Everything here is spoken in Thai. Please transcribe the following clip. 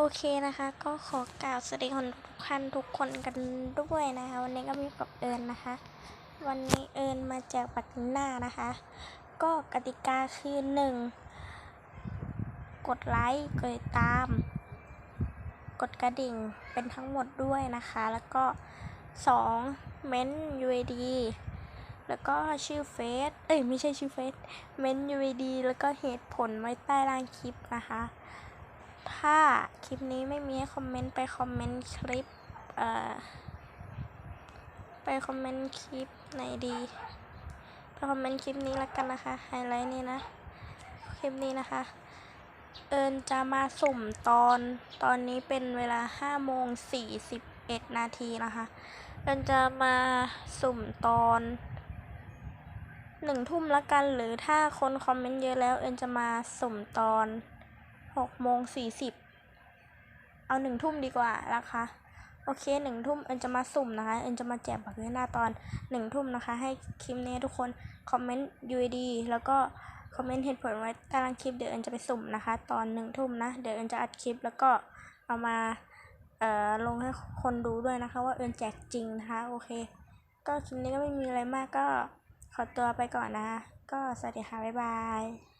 โอเคนะคะ ก็ขอกล่าวสวัสดีคนทุกท่านทุกคนกันด้วยนะคะ วันนี้ก็มีกับเอิญนะคะ วันนี้เอิญมาแจกบัตรหน้านะคะ ก็กติกาคือหนึ่งกดไลค์กดติดตาม กดกระดิ่งเป็นทั้งหมดด้วยนะคะ แล้วก็สองเม้น UID แล้วก็ชื่อเฟซ เอ้ยไม่ใช่ชื่อเฟซ เม้น UID แล้วก็เหตุผลไว้ใต้ล่างคลิปนะคะ ถ้าคลิปนี้ไม่มีให้คอมเมนต์ไปคอมเมนต์คลิปเอ่อไปคอมเมนต์คลิปไหนดีไปคอมเมนต์คลิปนี้แล้วกันนะคะไฮไลท์นี่นะคลิปนี้นะคะ เอิญจะมาสุ่มตอนตอนนี้เป็นเวลา5โมง41 นาทีนะคะ เอิญจะมาสุ่มตอนหนึ่งทุ่มละกันหรือถ้าคนคอมเมนต์เยอะแล้ว เอิญจะมาสุ่มตอน หกโมงสี่สิบเอาหนึ่งทุ่มดีกว่านะคะ โอเคหนึ่งทุ่มเอิญจะมาสุ่มนะคะ เอิญจะมาแจกบัตรหน้าตอนหนึ่งทุ่มนะคะ ให้คลิปนี้ทุกคนคอมเมนต์ UID แล้วก็คอมเมนต์เหตุผลไว้ใตารางคลิปเดี๋ยวเอิญจะไปสุ่มนะคะ ตอนหนึ่งทุ่มนะ เดี๋ยวเอิญจะอัดคลิปแล้วก็เอามาเอ่อลงให้คนดูด้วยนะคะ ว่าเอิญแจกจริงนะคะโอเค ก็คลิปนี้ก็ไม่มีอะไรมากก็ขอตัวไปก่อนนะคะ ก็สวัสดีค่ะบ๊ายบาย